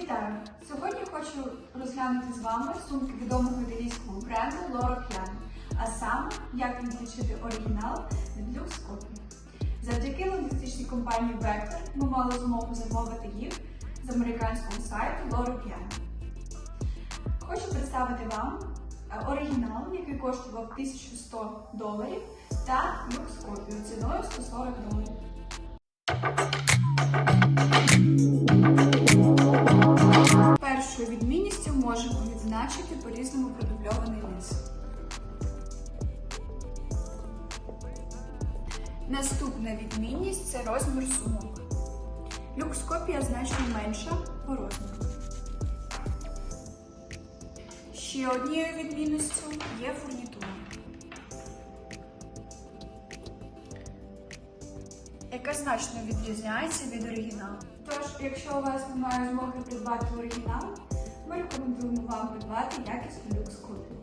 Вітаю! Сьогодні хочу розглянути з вами сумки відомого італійського бренду Loro Piana, а саме як відлічити оригінал від Lux Copy. Завдяки логістичній компанії Vector ми мали змогу замовити їх з американського сайту Loro Piana. Хочу представити вам е, оригінал, який коштував 1100 доларів, та Lux Copy ціною 140 доларів. Першою відмінністю можемо відзначити по-різному продубльований низ. Наступна відмінність це розмір сумок. Люкскопія значно менша по розміру. Ще однією відмінністю є фурнітура, яка значно відрізняється від оригіналу. Тож, якщо у вас немає змоги придбати оригінал, рекомендуємо вам придбати якісну люкс копію.